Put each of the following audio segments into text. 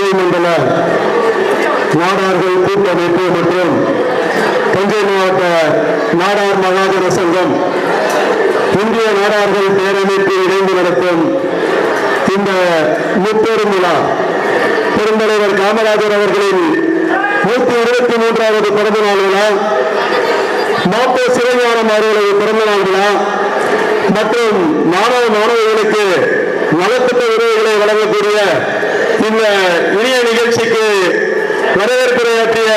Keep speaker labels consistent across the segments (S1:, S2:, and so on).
S1: தஞ்சை மண்டல நாடார்கள் கூட்டமைப்பு மற்றும் தஞ்சை மாவட்ட நாடார் மகாஜன சங்கம். இந்திய நாடார்கள் பேரமைப்பு இணைந்து நடத்தும் இந்த முப்பெரும் விழா. பெருந்தலைவர் காமராஜர் அவர்களின் நூத்தி இருபத்தி மூன்றாவது பிறந்த நாள் விழா. மாப்போ சிவஞானம் அவர்களது பிறந்த நாள் விழா. மற்றும் மாணவ மாணவிகளுக்கு நலத்திட்ட உதவிகளை வழங்கக்கூடிய இந்த இனிய நிகழ்ச்சிக்கு வரவேற்புரையாற்றிய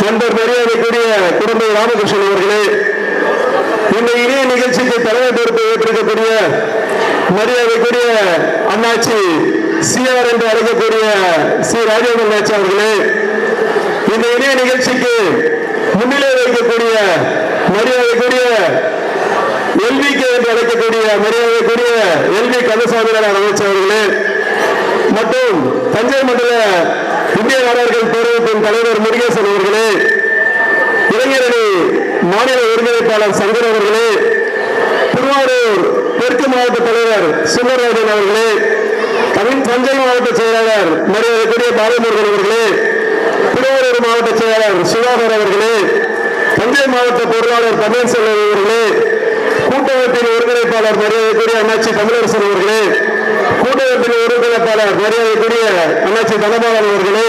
S1: நண்பர் மரியாதைக்குரிய குடும்ப ராமகிருஷ்ணன் அவர்களே இந்த இனிய நிகழ்ச்சிக்கு தலைமை பொறுப்பு ஏற்றிருக்கக்கூடிய மரியாதைக்குரிய அண்ணாச்சி சிஆர் என்று அழைக்கக்கூடிய சி ராஜேந்திர அண்ணாச்சி அவர்களே இந்த இணைய நிகழ்ச்சிக்கு முன்னிலை வைக்கக்கூடிய மரியாதைக்குரிய எல்விகே என்று அழைக்கக்கூடிய மரியாதைக்குரிய எல்வி கந்தசாமி அமைச்சர் அவர்களே மற்றும் தஞ்சை மண்டல இந்திய நாடர்கள் பேரவைப்பின் தலைவர் முருகேசன் அவர்களே இளைஞரணி மாநில ஒருங்கிணைப்பாளர் சங்கர் அவர்களே திருவாரூர் தெற்கு மாவட்ட தலைவர் சுந்தரராஜன் அவர்களே தமிழ் தஞ்சை மாவட்ட செயலாளர் மரியாதைக்குரிய பாலமுருகன் அவர்களே திருவாரூர் மாவட்ட செயலாளர் சுதாகர் அவர்களே தஞ்சை மாவட்ட பொருளாளர் பன்னீர்செல்வம் அவர்களே கூட்டமைப்பின் ஒருங்கிணைப்பாளர் மரியாதைக்குரிய அண்ணாச்சி தமிழரசன் அவர்களே கூட்டத்தில் ஒருங்கிணைப்பாளர் மரியாதைக்குரிய அமைச்சர் தனபாலன் அவர்களே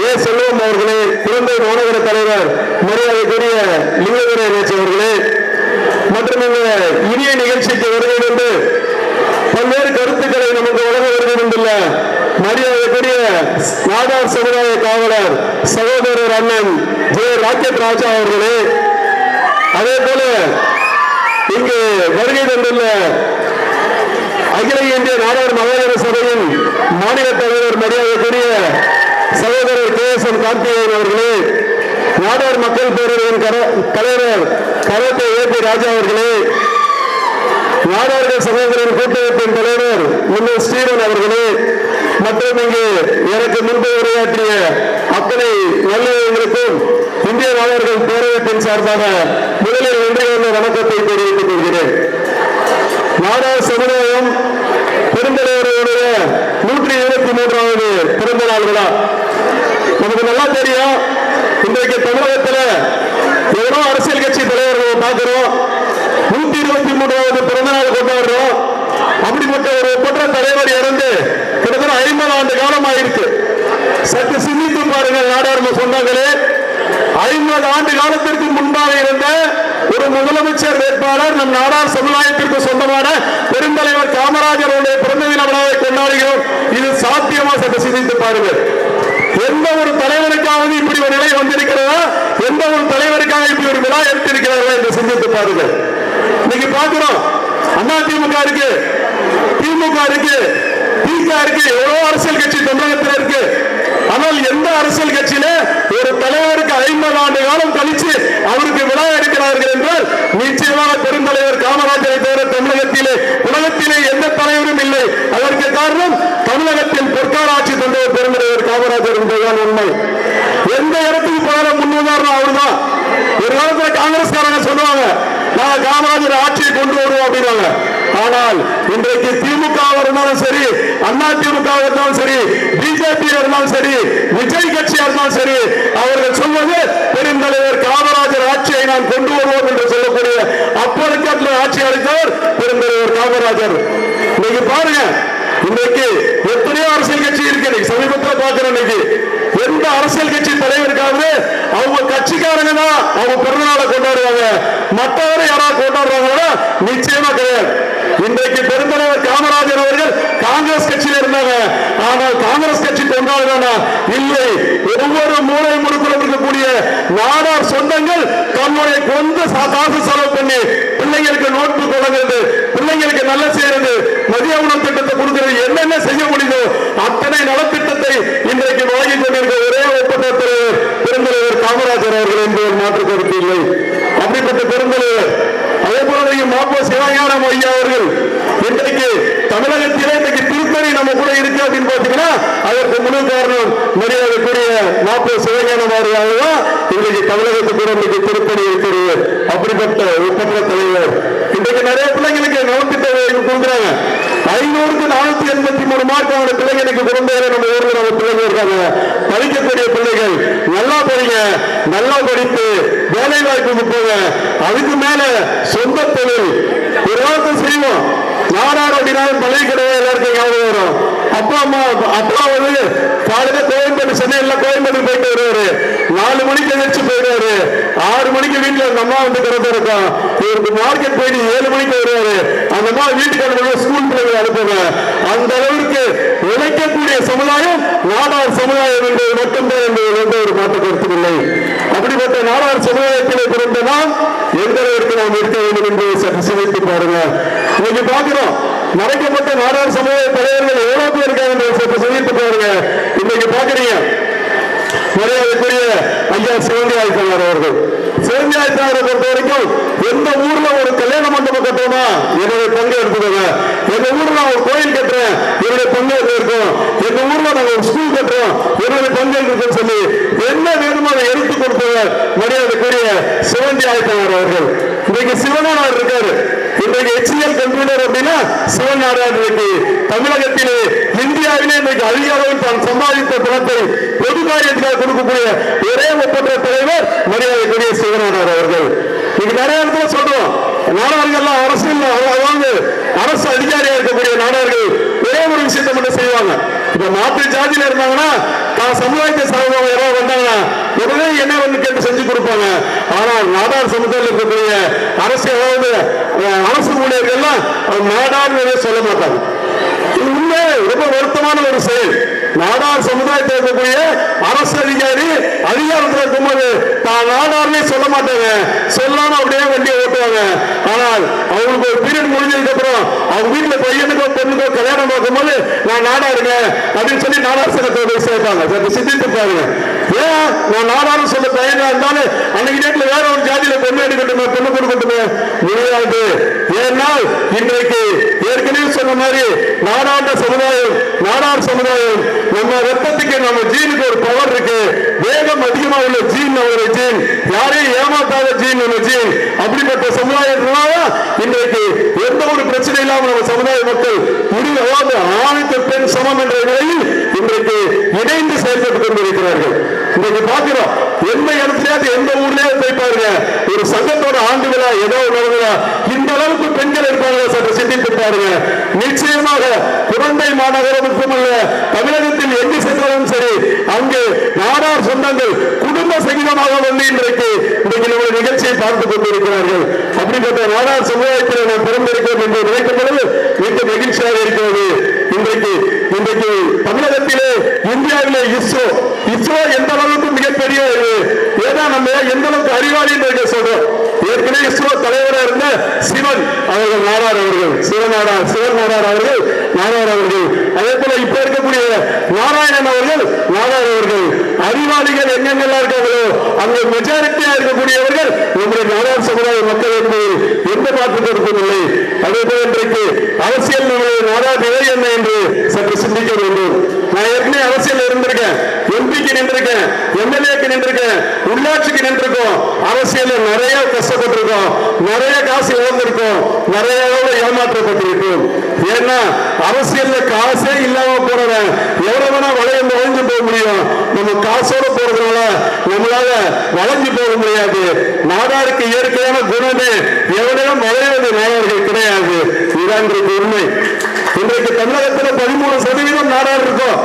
S1: ஏ. செல்வம் அவர்களே குழந்தை மாநகர தலைவர் மரியாதைக்குரிய லிங்கதுரை அண்ணாச்சி அவர்களே. மற்றும் இந்த இனிய நிகழ்ச்சிக்கு வருகை கொண்டு பல்வேறு கருத்துக்களை நமக்கு வழங்க வருகை கொண்டுள்ள மரியாதைக்குரிய நாடார் சமுதாய காவலர் சகோதரர் அண்ணன் ஜெய ராக்கெட் ராஜா அவர்களே. அதே போல இங்கு வருகை தந்துள்ள அகில இந்திய நாடார் மகாஜன சபையின் மாநில தலைவர் மரியாதைக்குரிய சகோதரர் கே எஸ் என் கார்த்திகேயன் அவர்களே நாடார் மக்கள் பேரவையின் தலைவர் கரத்தை ஏ பி ராஜா அவர்களே நாடார்கள் சகோதரர் கூட்டமைப்பின் தலைவர் முன்னர் ஸ்ரீரன் அவர்களே மற்றும் இங்கு எனக்கு முன்பு உரையாற்றிய அத்தனை நல்லவர்களுக்கும் இந்திய நாடர்கள் பேரவைப்பின் சார்பாக முதலில் நன்றி கொண்ட வணக்கத்தை தெரிவித்துக் கொள்கிறேன். நாடார் சமுதாயம் பெருந்தலைவருடைய நூற்றி இருபத்தி மூன்றாவது பிறந்த நாள் விழா. நமக்கு நல்லா தெரியும். இன்றைக்கு தமிழகத்தில் எவ்வளோ அரசியல் கட்சி தலைவர்கள் பார்க்கிறோம். நூத்தி இருபத்தி மூன்றாவது பிறந்த நாள் கொண்டாடுறோம். அப்படிப்பட்ட ஒரு ஒப்பற்ற தலைவர் இறந்து கிட்டத்தட்ட ஐம்பது ஆண்டு காலம் ஆயிருக்கு சற்று சிந்தித்து பாருங்கள் நாடாளுமன்ற சொந்தங்களே. ஐம்பது ஆண்டு காலத்திற்கு முன்பாக இருந்த ஒரு முதலமைச்சர் வேட்பாளர் நம் நாடார் சமுதாயத்திற்கு சொந்தமான பெருந்தலைவர் காமராஜருடைய பிறந்த தின விழாவை கொண்டாடுகிறோம். இது சாத்தியமா சற்று சிந்தித்து பாருங்கள். எந்த ஒரு தலைவருக்காவது இப்படி ஒரு நிலை வந்திருக்கிறதா? எந்த ஒரு தலைவருக்காக இப்படி ஒரு விழா எடுத்திருக்கிறார்களா என்று சிந்தித்து பாருங்கள். இன்னைக்கு பார்க்கிறோம். திமுக இருக்கு. திமுக இருக்கு. திக இருக்கு. எவ்வளவு அரசியல் கட்சி தமிழகத்தில் இருக்கு. ஆனால் எந்த அரசியல் கட்சியில ஒரு தலைவருக்கு ஐம்பது ஆண்டு காலம் கழிச்சு அவருக்கு விழா எடுக்கிறார்கள் என்றால் நிச்சயமாக பெருந்தலைவர் காமராஜரை தவிர தமிழகத்திலே உலகத்திலே எந்த தலைவரும் இல்லை. அதற்கு காரணம் தமிழகத்தில் பொற்கால ஆட்சி தந்தவர் பெருந்தலைவர் காமராஜர் என்பதுதான் உண்மை. எந்த இடத்துக்கு போனாலும் முன்னுதாரணம் அவர்தான். ஒரு காலத்துல காங்கிரஸ்காரங்க சொல்லுவாங்க நான் காமராஜர் ஆட்சியை கொண்டு வருவோம் அப்படின்னாங்க ஆனால் இன்றைக்கு திமுக இருந்தாலும் சரி அண்ணா திமுக இருந்தாலும் சரி பிஜேபி இருந்தாலும் சரி விஜய் கட்சியா இருந்தாலும் சரி அவர்கள் சொல்வது பெருந்தலைவர் காமராஜர் ஆட்சியை நான் கொண்டு வருவோம் என்று சொல்லக்கூடிய அப்பொழுது ஆட்சி அளித்தவர் பெருந்தலைவர் காமராஜர். இன்னைக்கு பாருங்க இன்றைக்கு எத்தனையோ அரசியல் கட்சி இருக்கு சமீபத்தில் பாக்குறேன் இன்னைக்கு. எந்த அரசியல் கட்சி தலைவருக்காவது அவங்க கட்சிக்காரங்க தான் அவங்க பிறந்தநாளை கொண்டாடுவாங்க. மற்றவரை யாராவது கொண்டாடுறாங்கன்னா நிச்சயமா கிடையாது இன்றைக்கு பெருந்தலைவர் காமராஜர் அவர்கள் காங்கிரஸ் கட்சியில இருந்தாங்க. ஆனால் காங்கிரஸ் கட்சி கொண்டாடுறாங்க. இல்லை ஒவ்வொரு மூளை முடுக்கில் இருக்கக்கூடிய நாடார் சொந்தங்கள் தன்னுடைய சொந்த காசு செலவு பண்ணி பிள்ளைங்களுக்கு நோட் புக் வழங்குறது பிள்ளைங்களுக்கு நல்ல செய்யறது மதிய உணவு திட்டத்தை கொடுக்கிறது என்னென்ன செய்ய முடியுதோ அத்தனை நலத்திட்டத்தை இன்றைக்கு வாங்கி கொண்டிருக்க ஒரே ஒப்பற்ற தலைவர் பெருந்தலைவர் காமராஜர் அவர்கள் என்பவர் மாற்று கருத்து இல்லை. அப்படிப்பட்ட பெருந்தலைவர் அதே போல மாப்போ சிவஞானம் ஐயா அவர்கள் இன்றைக்கு தமிழகத்திலே இன்றைக்கு திருத்தணி நம்ம கூட இருக்கு அப்படின்னு பாத்தீங்கன்னா அதற்கு முழு காரணம் மரியாதைக்குரிய மாப்போ சிவஞானம் அவர்கள் தான் இன்றைக்கு தமிழகத்துக்கு கூட இன்றைக்கு திருப்பணி இருக்கிறது. அப்படிப்பட்ட ஒப்பற்ற தலைவர். இன்றைக்கு நிறைய பிள்ளைங்களுக்கு நலத்திட்ட கொடுக்குறாங்க. ஐநூறுக்கு நானூத்தி எண்பத்தி மூணு மார்க் அவங்க பிள்ளைங்களுக்கு குழந்தைகளை நம்ம ஊர்ல நம்ம பிள்ளைங்க இருக்காங்க. படிக்கக்கூடிய பிள்ளைகள் நல்லா படிங்க நல்லா படித்து வேலை வாய்ப்புக்கு போங்க அதுக்கு மேல சொந்த தொழில். ஒரு வாரத்தை செய்வோம் நாடார் அப்படின்னாலும் பழைய கிடையாது எல்லாருக்கும் ஞாபகம் வரும். அப்பா அம்மா அப்பா வந்து காலையில கோயம்பேடு சென்னையில கோயம்பேடு போயிட்டு வருவாரு. நாலு மணிக்கு எதிர்த்து போயிடுவாரு. ஆறு மணிக்கு வீட்டுல அந்த அம்மா வந்து திறந்து இருக்கும் இவருக்கு மார்க்கெட் போயிட்டு ஏழு மணிக்கு வருவாரு. அந்த அம்மா வீட்டுக்கு அனுப்புங்க ஸ்கூல் பிள்ளைகளை அனுப்புங்க அந்த அளவுக்கு உழைக்கக்கூடிய சமுதாயம் நாடார் சமுதாயம் என்பது மட்டும்தான் என்பது எந்த ஒரு மாற்று கருத்துமில்லை அப்படிப்பட்ட நாடார் சமுதாயத்திலே பிறந்த நாம் எந்த அளவிற்கு நாம் இருக்க வேண்டும் என்பதை சற்று சிந்தித்து பாருங்க. இன்னைக்கு பாக்குறோம் மறைக்கப்பட்ட நாடார் சமூக தலைவர்கள் எவ்வளவு பேர் இருக்காங்க என்பதை சற்று பாருங்க இன்னைக்கு பாக்குறீங்க மரியாதைக்குரிய ஐயா சிவந்தி ஆய்த்தனார் அவர்கள். சிவந்தி ஆய்த்தனாரை பொறுத்த வரைக்கும் எந்த ஊர்ல ஒரு கல்யாண மண்டபம் கட்டுறோமா? என்னுடைய பங்கு எடுத்துக்கோங்க. எங்க ஊர்ல நான் ஒரு கோயில் கட்டுறேன் என்னுடைய பங்கு அதுல இருக்கும்? எங்க ஊர்ல நாங்க ஒரு ஸ்கூல் கட்டுறோம் என்னுடைய பங்கு இருக்குன்னு சொல்லி என்ன வேணுமோ அதை எடுத்து கொடுத்தவர் மரியாதைக்குரிய சிவந்தி ஆய்த்தனார் அவர்கள். இன்னைக்கு சிவனார் இருக்காரு. இன்றைக்கு HCL கம்ப்யூட்டர் அப்படின்னா சிவன் நாடார் இன்றைக்கு தமிழகத்திலே இந்தியாவிலே இன்றைக்கு அதிக அளவில் தான் சம்பாதித்த பணத்தை பொது காரியத்துக்காக கொடுக்கக்கூடிய ஒரே ஒப்பந்த தலைவர் மரியாதைக்குரிய சிவநாடார் அவர்கள். இன்னைக்கு நிறைய இடத்துல சொல்றோம். நாடார்கள்லாம் அரசியல் அதாவது அரசு அதிகாரியா இருக்கக்கூடிய நாடார்கள் ஒரே ஒரு விஷயத்தை மட்டும் செய்வாங்க. இப்ப மாற்று ஜாதியில இருந்தாங்கன்னா தான் சமுதாயத்தை சார்ந்தவங்க யாராவது வந்தாங்கன்னா உடனே என்ன வந்து கேட்டு செஞ்சு கொடுப்பாங்க. ஆனால் நாடார் சமுதாயத்தில் இருக்கக்கூடிய அரசு அதாவது அரசு ஊழியர்கள்லாம் நாடார் சொல்ல மாட்டாங்க. இது உண்மை ரொம்ப வருத்தமான ஒரு செயல். நாடார் சமுதாயத்தில் இருக்கக்கூடிய அரசு அதிகாரி அதிகாரத்தில் இருக்கும்போது தான் நாடார்னே சொல்ல மாட்டாங்க. சொல்லாம அப்படியே வண்டியை ஓட்டுவாங்க. ஆனால் அவங்களுக்கு ஒரு பீரியட் முடிஞ்சதுக்கு அப்புறம் அவங்க வீட்டுல பையனுக்கோ பெண்ணுக்கோ கல்யாணம் பார்க்கும்போது நான் நாடா இருக்கேன் அப்படின்னு சொல்லி நாடார் சங்கத்தை போய் சேர்ப்பாங்க. சற்று சிந்தித்து பாருங்க ஏன்? நான் நாடாரும் சொல்ல பையனா இருந்தாலும் அன்னைக்கு டேட்ல வேற ஒரு ஜாதியில பொண்ணு எடுக்கட்டுமே பொண்ணு கொடுக்கட்டுமே? முடியாது. ஏன்னா இன்றைக்கு ஏற்கனவே சொன்ன மாதிரி நாடாண்ட சமுதாயம் நாடார் சமுதாயம் நம்ம ரத்தத்துக்கு நம்ம ஜீனுக்கு ஒரு பவர் இருக்கு. வேகம் அதிகமா உள்ள ஜீன் நம்ம ஜீன் யாரையும் ஏமாத்தாத ஜீன் உள்ள ஜீன் அப்படிப்பட்ட சமுதாயத்தினால இன்றைக்கு எந்த ஒரு பிரச்சனை இல்லாம நம்ம சமுதாய மக்கள் முடிவு அதாவது ஆணுக்கு பெண் சமம் என்ற நிலையில் இன்றைக்கு இணைந்து செயல்பட்டுக் கொண்டிருக்கிறார்கள். இன்னைக்கு பார்க்கிறோம் எந்த இடத்துலயாவது எந்த ஊர்லயாவது போய் பாருங்க. ஒரு சங்கத்தோட ஆண்டு விழா ஏதோ நடந்ததா இந்த அளவுக்கு பெண்கள் இருப்பாங்க சற்று சிந்தித்து பாருங்க. நிச்சயமாக குழந்தை மாநகரம் மட்டுமல்ல தமிழகத்தில் எங்கு சென்றாலும் சரி அங்கு நாடார் சொந்தங்கள் குடும்ப சகிதமாக வந்து இன்றைக்கு இன்றைக்கு நம்முடைய நிகழ்ச்சியை பார்த்துக் கொண்டிருக்கிறார்கள். அப்படிப்பட்ட நாடார் சமுதாயத்தில் நாம் பிறந்திருக்கிறோம் என்று நினைக்கும் பொழுது மிக மகிழ்ச்சியாக இருக்கிறது. இன்றைக்கு இன்றைக்கு தமிழகத்திலே இந்தியாவிலே இஸ்ரோ இஸ்ரோ எந்த அளவுக்கு மிகப்பெரிய ஏன்னா நம்ம எந்த அளவுக்கு அறிவாளி என்று சொல்றோம். ஏற்கனவே இஸ்ரோ தலைவராக இருந்த சிவன் அவர்கள் நாடார் அவர்கள் சிவநாடார் சிவன் நாடார் அவர்கள் நாராயண அவர்கள். அதே போல இப்ப இருக்கக்கூடிய நாராயணன் அவர்கள் நாராயண அவர்கள் அறிவாளிகள் எங்கெங்கெல்லாம் இருக்காங்களோ அங்கே மெஜாரிட்டியா இருக்கக்கூடியவர்கள் நம்முடைய நாராயண சமுதாய மக்கள் என்பது எந்த மாற்று கொடுக்கவில்லை அதே போல இன்றைக்கு அரசியல் நம்முடைய நாடா நிலை என்ன என்று சற்று சிந்திக்க வேண்டும். நான் ஏற்கனவே அரசியல் இருந்திருக்கேன். எம்பிக்கு நின்றிருக்கேன் எம்எல்ஏக்கு நின்றிருக்கேன் உள்ளாட்சிக்கு நின்றிருக்கோம். அரசியல் நிறைய கஷ்டப்பட்டிருக்கோம் நிறைய காசு இழந்திருக்கோம் நிறைய அளவு ஏமாற்றப்பட்டிருக்கோம். ஏன்னா அரசியல்ல காசே இல்லாம போறவன் எவ்வளவு வேணா வளையம் வளைஞ்சு போக முடியும். நம்ம காசோட போறதுனால நம்மளால வளைஞ்சு போக முடியாது. நாடாருக்கு இயற்கையான குணமே எவனையும் வளைவது நாடார்கள் கிடையாது. இதான் உண்மை. இன்றைக்கு தமிழகத்துல பதிமூணு சதவீதம் நாடார் இருக்கும்.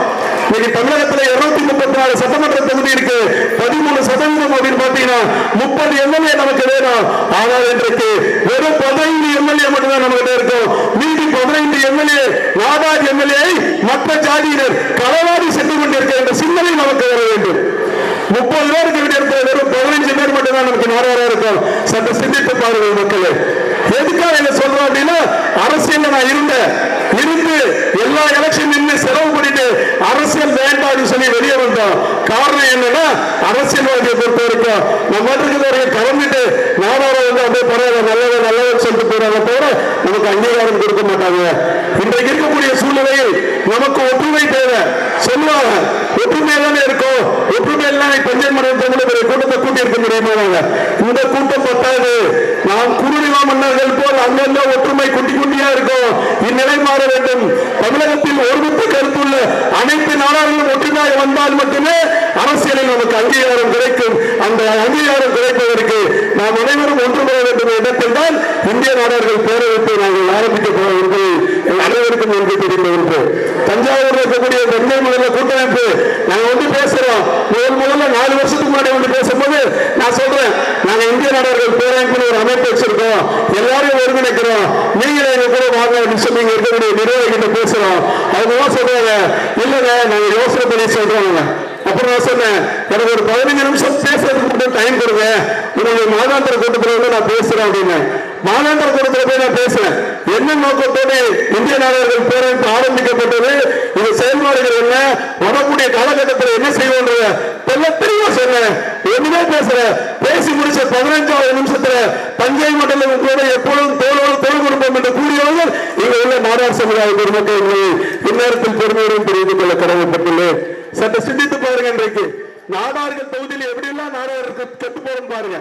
S1: இன்னைக்கு தமிழகத்துல இருநூத்தி முப்பத்தி நாலு சட்டமன்ற தொகுதி இருக்கு. பதிமூணு சதவீதம் அப்படின்னு பாத்தீங்கன்னா முப்பது எம்எல்ஏ நமக்கு வேணும். ஆனால் இன்றைக்கு வெறும் பதினைந்து எம்எல்ஏ மட்டும்தான் நம்ம கிட்ட இருக்கும். மீதி பதினைந்து எம்எல்ஏ நாடார் எம்எல்ஏ மற்ற ஜாதியினர் களவாடி சென்று கொண்டிருக்க என்ற சிந்தனை நமக்கு வர வேண்டும். முப்பது பேருக்கு விட இருக்கிற வெறும் பதினைஞ்சு பேர் மட்டும்தான் நமக்கு நாடாரா இருக்கும். சற்று சிந்தித்து பாருங்கள் மக்களே. எதுக்காக என்ன சொல்றோம் அப்படின்னா அரசியல்ல நான் இருந்தேன் இருந்து எல்லா எலெக்ஷன் நின்று செலவு பண்ணிட்டு அரசியல் வேண்டாம்னு சொல்லி வெளியே வந்தோம் காரணம் என்னன்னா அரசியல்வாதியை பொறுத்த வரைக்கும் நம்ம இருக்கிற வரைக்கும் கலந்துட்டு வியாபாரம் வந்து அப்படியே பரவாயில்ல நல்லது நல்லதுன்னு சொல்லிட்டு போறாங்க தவிர நமக்கு அங்கீகாரம் கொடுக்க மாட்டாங்க. இன்றைக்கு இருக்கக்கூடிய சூழ்நிலையில் நமக்கு ஒற்றுமை தேவை. சொல்லுவாங்க ஒற்றுமை தானே இருக்கும். ஒற்றுமை இல்லாம பஞ்சம் மண்டலத்தில் பெரிய கூட்டத்தை கூட்டி இருக்க முடியுமா இந்த கூட்டம் பத்தாது நாம் குருநிலா மன்னர்கள் போல் அங்கங்க ஒற்றுமை குட்டி குட்டியா இருக்கும். இந்நிலை மாற வேண்டும். தமிழகத்தில் ஒருமித்த கருத்துள்ள அனைத்து நாடாளும் ஒற்றுமையாக வந்தால் மட்டுமே அரசியலில் நமக்கு அங்கீகாரம் கிடைக்கும். அந்த அங்கீகாரம் கிடைப்பதற்கு நாம் அனைவரும் ஒன்றுபட வேண்டும் என்ற இடத்தில் தான் இந்திய நாடார்கள் பேரவைப்பை நாங்கள் ஆரம்பிக்க போகிறோம். என்பதை அனைவருக்கும் நன்றி தெரிந்த ஒன்று தஞ்சாவூர்ல இருக்கக்கூடிய வெண்ணை முதல்ல கூட்டமைப்பு நாங்க வந்து பேசுறோம். முதல் முதல்ல நாலு வருஷத்துக்கு முன்னாடி வந்து பேசும்போது நான் சொல்றேன் நாங்க இந்திய நாடர்கள் பேரமைப்புன்னு ஒரு அமைப்பு வச்சிருக்கோம். எல்லாரையும் ஒருங்கிணைக்கிறோம். நீங்களே எங்க கூட வாங்க அப்படின்னு சொல்லி இங்க இருக்கக்கூடிய நிர்வாகிகிட்ட பேசுறோம். அவங்க தான் சொல்றாங்க இல்லைங்க நாங்க யோசனை பண்ணி சொல்றோம் அப்புறம் நான் சொன்னேன் எனக்கு ஒரு பதினஞ்சு நிமிஷம் பேசுறதுக்கு மட்டும் டைம் கொடுங்க. உங்களுடைய மாதாந்திர கூட்டத்தில் வந்து நான் பேசுறேன் அப்படின்னு. மாதாந்திர கூட்டத்தில் போய் நான் பேசுறேன். என்ன நோக்கத்தோடு இந்திய நாடகர்கள் பேரமைப்பு ஆரம்பிக்கப்பட்டது? இந்த செயல்பாடுகள் என்ன? வரக்கூடிய காலகட்டத்தில் என்ன செய்வோன்றத? தெல்ல தெளிவா சொன்னேன் ஒண்ணுமே பேசுறேன் பேசி முடிச்ச பதினஞ்சாவது நிமிஷத்துல தஞ்சை மண்டலம் கூட எப்பொழுதும் தோளோடு தோல் கொடுப்போம் என்று கூறியவர்கள் இங்க உள்ள நாடார் சமுதாய பெருமக்கள் உங்களை இந்நேரத்தில் பெருமையுடன் தெரிவித்துக் கொள்ள கடமைப்பட்டுள்ளேன். சற்று சிந்தித்து பாருங்க இன்றைக்கு. நாடார்கள் தொகுதியில் எப்படி எல்லாம் நாடாருக்கு கெட்டு போறோம் பாருங்க.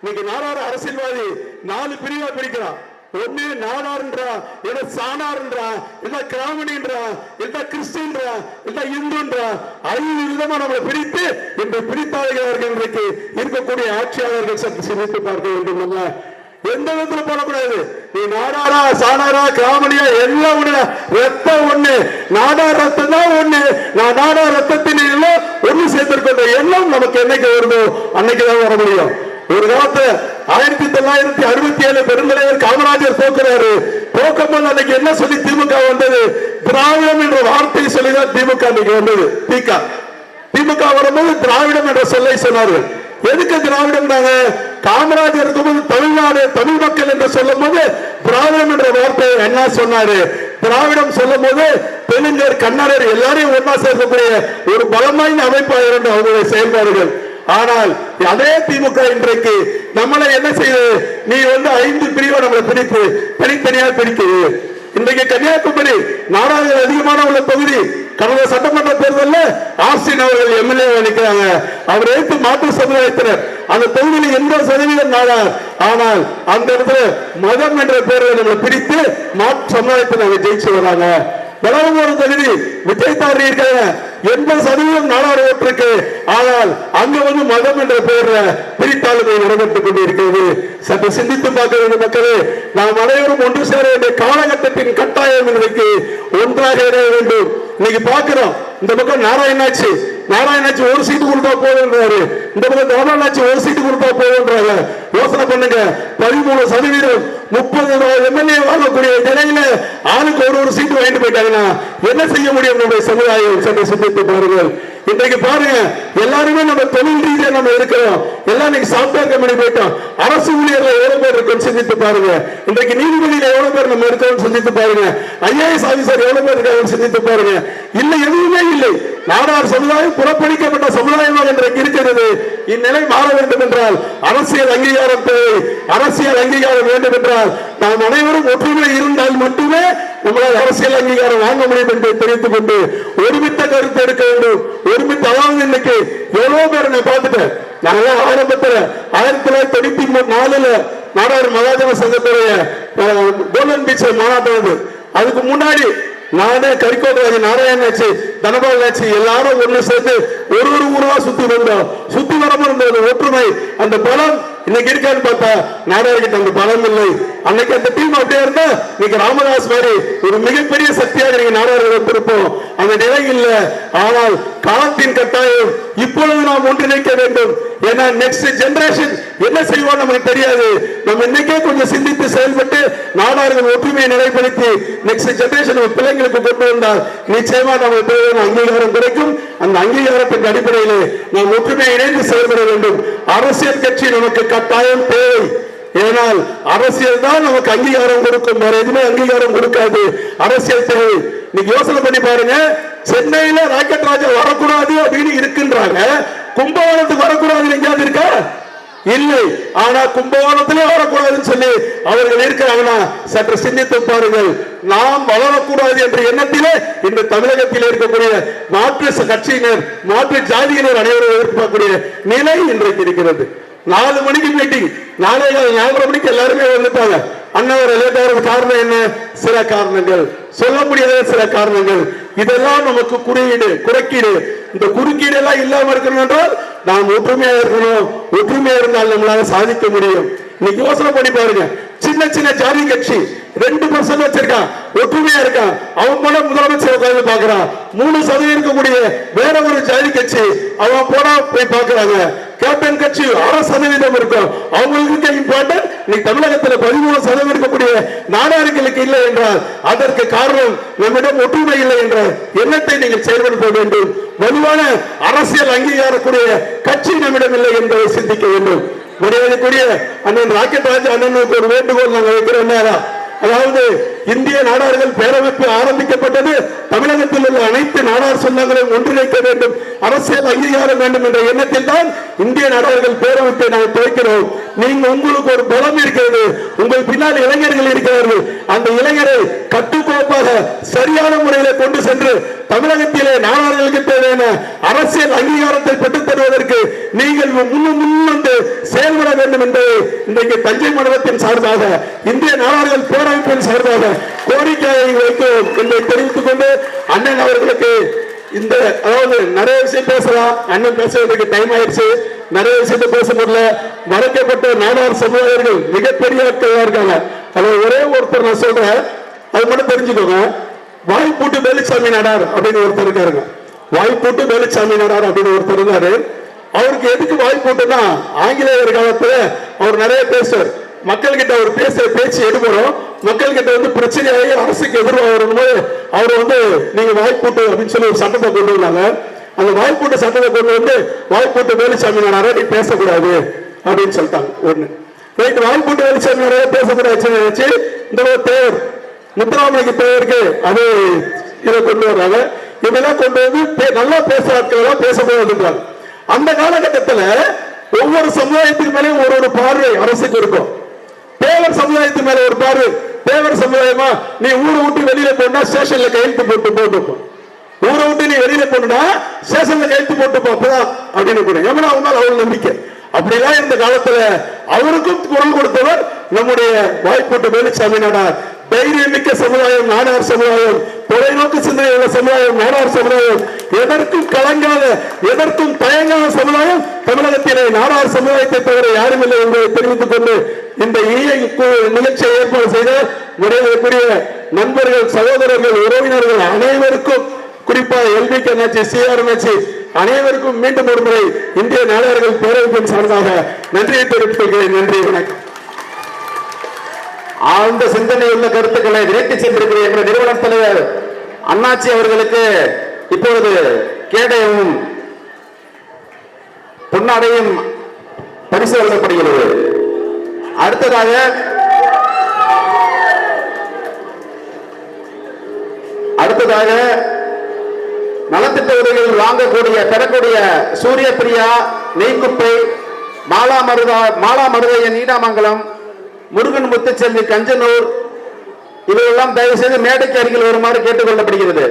S1: இன்னைக்கு நாடார் அரசியல்வாதி நாலு பிரிவா பிரிக்கிறான் ஒண்ணு நாடார்ன்றா இல்ல சாணார்ன்றா இல்ல கிராமணின்றா இல்ல கிறிஸ்டின்றா இல்ல இந்துன்றா ஐந்து விதமா நம்மளை பிரித்து இன்று பிரித்தாளுகிறார்கள் இன்றைக்கு இருக்கக்கூடிய ஆட்சியாளர்கள் சற்று சிந்தித்து பார்க்க வேண்டும் நம்ம எந்த விதத்துல போடக்கூடாது? நீ நாடாரா சாணாரா கிராமணியா எல்லாம் ஒண்ணு ரத்தம் ஒண்ணு நாடா ரத்தம் தான் ஒண்ணு. நான் நாடா ரத்தத்தின் எல்லாம் ஒண்ணு சேர்த்திருக்கின்ற எல்லாம் நமக்கு என்னைக்கு வருதோ அன்னைக்குதான் வர முடியும். ஒரு காலத்துல ஆயிரத்தி தொள்ளாயிரத்தி அறுபத்தி ஏழு பெருந்தலைவர் காமராஜர் போக்குறாரு. போக்கும்போது அன்னைக்கு என்ன சொல்லி திமுக வந்தது? திராவிடம் என்ற வார்த்தையை சொல்லிதான் திமுக அன்னைக்கு வந்தது. திக திமுக வரும்போது திராவிடம் என்ற சொல்லை சொன்னார்கள். எதுக்கு திராவிடம் காமராஜர் இருக்கும்போது தமிழ்நாடு தமிழ் மக்கள் என்று சொல்லும் போது திராவிடம் என்ற வார்த்தையை அண்ணா சொன்னாரு. திராவிடம் சொல்லும் போது தெலுங்கர் கன்னடர் எல்லாரையும் ஒன்னா சேர்க்கக்கூடிய ஒரு பலமான அமைப்பாக இருந்த அவங்களுடைய செயல்பாடுகள். ஆனால் அதே திமுக இன்றைக்கு நம்மளை என்ன செய்யுது நீ வந்து ஐந்து பிரிவை நம்மளை பிரித்து தனித்தனியா பிரிக்குது இன்றைக்கு கன்னியாகுமரி நாடாளுமன்ற அதிகமான உள்ள தொகுதி கடந்த சட்டமன்ற தேர்தலில் ஆஸ்டின் அவர்கள் எம்எல்ஏ நிற்கிறாங்க. அவர் எடுத்து மாற்று சமுதாயத்தினர். அந்த தொகுதியில் எண்பது சதவீதம் நாடார். ஆனால் அந்த இடத்துல மதம் என்ற பேரில் நம்மளை பிரித்து மாற்று சமுதாயத்தை நாங்கள் ஜெயிச்சு வராங்க. பெலவங்கோடு தொகுதி விஜய் தாரி இருக்காங்க. எண்பது சதவீதம் நாடார் ஆனால் அங்க வந்து மதம் என்ற பெயர்ல பிரித்தாளுமை நடைபெற்றுக் கொண்டிருக்கிறது. சற்று சிந்தித்து பார்க்க வேண்டிய மக்களே. நாம் அனைவரும் ஒன்று சேர வேண்டிய காலகட்டத்தின் கட்டாயம் இன்றைக்கு ஒன்றாக இணைய வேண்டும். இன்னைக்கு பார்க்கிறோம் இந்த பக்கம் நாராயணாச்சு நாராயணாச்சி ஒரு சீட்டு கொடுத்தா போதுன்றாரு இந்த பக்கம் ராமநாச்சி ஒரு சீட்டு கொடுத்தா போதுன்றாங்க யோசனை பண்ணுங்க. பதிமூணு சதவீதம் முப்பது எம்எல்ஏ வாங்கக்கூடிய நிலையில ஆளுக்கு ஒரு ஒரு சீட்டு வாங்கிட்டு போயிட்டாங்கன்னா என்ன செய்ய முடியும் நம்முடைய சமுதாயம்? சென்று சிந்தித்து பாருங்கள். இன்றைக்கு பாருங்க எல்லாருமே நம்ம தொழில் ரீதியா நம்ம இருக்கிறோம். எல்லாம் இன்னைக்கு சாப்ட்வேர் கம்பெனி போயிட்டோம். அரசு ஊழியர்ல எவ்வளவு பேர் இருக்கோம் சிந்தித்து பாருங்க. இன்றைக்கு நீதிபதியில எவ்வளவு பேர் நம்ம இருக்கோம் சிந்தித்து பாருங்க. ஐஏஎஸ் ஆபீசர் எவ்வளவு பேர் இருக்காங்க சிந்தித்து பாருங்க. இல்லை எதுவுமே இல்லை. நாடார் சமுதாயம் புறப்பணிக்கப்பட்ட சமுதாயமாக இன்றைக்கு இருக்கிறது. இந்நிலை மாற வேண்டும் என்றால் அரசியல் அங்கீகாரம் தேவை. அரசியல் அங்கீகாரம் வேண்டும் என்றால் நாம் அனைவரும் ஒற்றுமை இருந்தால் மட்டுமே உங்களால் அரசியல் அங்கீகாரம் வாங்க முடியும் என்பதை தெரிவித்துக் கொண்டு ஒருமித்த கருத்து எடுக்க வேண்டும். ஒருமித்த அதாவது இன்னைக்கு எவ்வளவு பேர் நான் பார்த்துட்டேன். நாங்க ஆரம்பத்தில் ஆயிரத்தி தொள்ளாயிரத்தி தொண்ணூத்தி நாலுல நாடார் மகாஜன சங்கத்துடைய கோல்டன் பீச் மாநாட்டம் அதுக்கு முன்னாடி நானே கரிக்கோட்டராஜி நாராயணாச்சி தனபாலாச்சி எல்லாரும் ஒண்ணு சேர்ந்து ஒரு ஒரு ஊரா சுத்தி வந்தோம். சுத்தி வரமும் இருந்த ஒற்றுமை அந்த பலம் இன்னைக்கு இருக்கான்னு பார்த்தா நாடார்கிட்ட அந்த பலம் இல்லை. அன்னைக்கு அந்த டீம் அப்படியே இருந்தா இன்னைக்கு ராமதாஸ் மாதிரி ஒரு மிகப்பெரிய சக்தியாக நீங்க நாடார்கள் வந்திருப்போம் அந்த நிலை இல்லை ஆனால் காலத்தின் கட்டாயம் இப்பொழுது நாம் ஒன்றிணைக்க வேண்டும். ஏன்னா நெக்ஸ்ட் ஜெனரேஷன் என்ன செய்வோம் நமக்கு தெரியாது. நம்ம இன்னைக்கே கொஞ்சம் சிந்தித்து செயல்பட்டு நாடார்கள் ஒற்றுமையை நிலைப்படுத்தி நெக்ஸ்ட் ஜெனரேஷன் பிள்ளைங்களுக்கு கொண்டு வந்தால் நிச்சயமா நமக்கு தேவையான அங்கீகாரம் கிடைக்கும். அந்த அங்கீகாரத்தின் அடிப்படையிலே நாம் ஒற்றுமையை இணைந்து செயல்பட வேண்டும். அரசியல் கட்சி நமக்கு கட்டாயம் தேவை. ஏனால் அரசியல் தான் நமக்கு அங்கீகாரம் கொடுக்கும். வேற எதுவுமே அங்கீகாரம் கொடுக்காது. அரசியல் தேவை. நீங்க யோசனை பண்ணி பாருங்க. சென்னையில ராக்கெட் ராஜா வரக்கூடாது அப்படின்னு இருக்கின்றாங்க. கும்பகோணத்துக்கு வரக்கூடாது எங்கேயாவது இருக்கா? இல்லை. ஆனா கும்பகோணத்திலே வரக்கூடாதுன்னு சொல்லி அவர்கள் இருக்கிறாங்கன்னா சற்று சிந்தித்து பாருங்கள். நாம் வளரக்கூடாது என்ற எண்ணத்திலே இன்று தமிழகத்தில் இருக்கக்கூடிய மாற்று கட்சியினர் மாற்று ஜாதியினர் அனைவரும் எதிர்பார்க்கக்கூடிய நிலை இன்றைக்கு இருக்கிறது. நாலு மணிக்கு மீட்டிங் நாலே ஞாபகம் மணிக்கு எல்லாருமே வந்துட்டாங்க அண்ணாவரை லேட் காரணம் என்ன? சில காரணங்கள். சொல்ல முடியாத சில காரணங்கள். இதெல்லாம் நமக்கு குறியீடு குறுக்கீடு. இந்த குறுக்கீடு எல்லாம் இல்லாம இருக்கணும் என்றால் நாம் ஒற்றுமையா இருக்கணும். ஒற்றுமையா இருந்தால் நம்மளால சாதிக்க முடியும். இன்னைக்கு யோசனை பண்ணி பாருங்க. சின்ன சின்ன ஜாதி கட்சி ரெண்டு பர்சன்ட் வச்சிருக்கான். ஒற்றுமையா இருக்கான். அவன் போல முதலமைச்சர் உட்கார்ந்து பாக்குறான் மூணு சதவீதம் இருக்கக்கூடிய வேற ஒரு ஜாதி கட்சி. அவன் போனா போய் பாக்குறாங்க கேப்டன் கட்சி ஆறு சதவீதம் இருக்கும். அவங்களுக்கு இம்பார்ட்டன்ட் இன்னைக்கு தமிழகத்தில் பதிமூணு சதவீதம் இருக்கக்கூடிய நாடார்களுக்கு இல்லை என்றால் அதற்கு காரணம் நம்மிடம் ஒற்றுமை இல்லை என்ற எண்ணத்தை நீங்கள் செயல்படுத்த வேண்டும். வலுவான அரசியல் அங்கீகாரக்கூடிய கட்சி நம்மிடம் இல்லை என்பதை சிந்திக்க வேண்டும். மரியாதைக்குரிய அண்ணன் ராக்கெட் ராஜ் அண்ணனுக்கு ஒரு வேண்டுகோள் நாங்கள் வைக்கிறோம் அதாவது இந்திய நாடார்கள் பேரமைப்பு ஆரம்பிக்கப்பட்டது தமிழகத்தில் உள்ள அனைத்து நாடார் சொந்தங்களையும் ஒன்றிணைக்க வேண்டும். அரசியல் அங்கீகாரம் வேண்டும் என்ற எண்ணத்தில் தான் இந்திய நாடார்கள் பேரமைப்பை நாங்கள் துவைக்கிறோம் நீங்க உங்களுக்கு ஒரு பலம் இருக்கிறது. உங்கள் பின்னால் இளைஞர்கள் இருக்கிறார்கள். அந்த இளைஞரை கட்டுக்கோப்பாக சரியான முறையில் கொண்டு சென்று தமிழகத்திலே நாடார்களுக்கு தேவையான அரசியல் அங்கீகாரத்தை பெற்றுத் தருவதற்கு நீங்கள் முன்னும் முன்வந்து செயல்பட வேண்டும் என்பதை இன்றைக்கு தஞ்சை மண்டலத்தின் சார்பாக இந்திய நாடார்கள் பேரமைப்பின் சார்பாக கோரிக்கையை வைக்கிறோம் என்பதை தெரிவித்துக் கொண்டு அண்ணன் அவர்களுக்கு இந்த அதாவது நிறைய விஷயம் பேசலாம். அண்ணன் பேசுறதுக்கு டைம் ஆயிடுச்சு. நிறைய விஷயத்தை பேச முடியல. மறைக்கப்பட்ட நாடார் சமுதாயர்கள் மிகப்பெரிய ஆட்கள் இருக்காங்க. அதுல ஒரே ஒருத்தர் நான் சொல்றேன். அது மட்டும் தெரிஞ்சுக்கோங்க. வாய்ப்பூட்டு வேலுச்சாமி நாடார் அப்படின்னு ஒருத்தர் இருக்காருங்க. வாய்ப்பூட்டு வேலுச்சாமி நாடார் அப்படின்னு ஒருத்தர் இருந்தாரு. அவருக்கு எதுக்கு வாய்ப்பூட்டுன்னா ஆங்கிலேயர் காலத்துல அவர் நிறைய பேசுவார். மக்கள் கிட்ட அவர் பேச பேச்சு எடுபடும் மக்கள் கிட்ட வந்து பிரச்சனையாகி அரசுக்கு எதிர்வாக வரும்போது அவர் வந்து நீங்க வாய்ப்பூட்டு அப்படின்னு சொல்லி ஒரு சட்டத்தை கொண்டு வந்தாங்க. அந்த வாய்ப்பூட்டு சட்டத்தை கொண்டு வந்து வாய்ப்பூட்டு வேலுசாமி நான் நிறைய பேசக்கூடாது அப்படின்னு சொல்லிட்டாங்க ஒண்ணு. ரைட் வாய்ப்பூட்டு வேலுசாமி நிறைய பேசக்கூடாது வச்சு இந்த பேர் தேவர் முத்துராமலிங்க தேவருக்கு அது இதை கொண்டு வர்றாங்க. இதெல்லாம் கொண்டு வந்து பே- நல்லா பேசுற ஆட்கள் எல்லாம் பேசக்கூடாதுன்றாங்க. அந்த காலகட்டத்தில் ஒவ்வொரு சமுதாயத்துக்கு மேலேயும் ஒரு ஒரு பார்வை அரசுக்கு இருக்கும். தேவர் சமுதாயத்து மேல ஒரு பாரு தேவர் சமுதாயமா நீ ஊரை விட்டு வெளியில போனா ஸ்டேஷன்ல கையெழுத்து போட்டு போட்டுப்போம் ஊரை விட்டு நீ வெளியில போனா ஸ்டேஷன்ல கையெழுத்து போட்டுப்போம் அப்பதான் அப்படின்னு கூட. எவனா அவன் மேல நம்பிக்கை. அப்படிலாம் இந்த காலத்துல அவருக்கும் குரல் கொடுத்தவர் நம்முடைய வாய்ப்போட்டு வேலுச்சாமி நாடார். தைரியம் மிக்க சமுதாயம் நாடார் சமுதாயம். தொலைநோக்கு சிந்தனை உள்ள சமுதாயம் நாடார் சமுதாயம். எதற்கும் கலங்காத எதற்கும் தயங்காத சமுதாயம் தமிழகத்திலே நாடார் சமுதாயத்தை தவிர யாரும் இல்லை என்பதை தெரிவித்துக் கொண்டு இந்த நிகழ்ச்சியை ஏற்பாடு செய்த முறையக்கூடிய நண்பர்கள் சகோதரர்கள் உறவினர்கள் அனைவருக்கும் குறிப்பா எல்பி கண்ணாச்சி சிஆர் அண்ணாச்சி அனைவருக்கும் மீண்டும் ஒரு முறை இந்திய நாடார்கள் பேரவைப்பின் சார்பாக நன்றியை தெரிவித்துக்கிறேன் நன்றி வணக்கம்.
S2: ஆழ்ந்த சிந்தனை உள்ள கருத்துக்களை விரைத்து சென்றிருக்கிற என்ற நிறுவன தலைவர் அண்ணாச்சி அவர்களுக்கு இப்பொழுது கேடயமும் பொன்னாடையும் பரிசு வழங்கப்படுகிறது அடுத்ததாக அடுத்ததாக நலத்திட்ட உதவிகள் வாங்கக்கூடிய பெறக்கூடிய சூரிய பிரியா நெய்குப்பை மாலா மருதா மாலா மருதைய நீடாமங்கலம் முருகன் முத்துச்செல்வி கஞ்சனூர் இவையெல்லாம் தயவு செய்து மேடைக்கு அருகில் வருமாறு கேட்டுக்கொள்ளப்படுகிறது.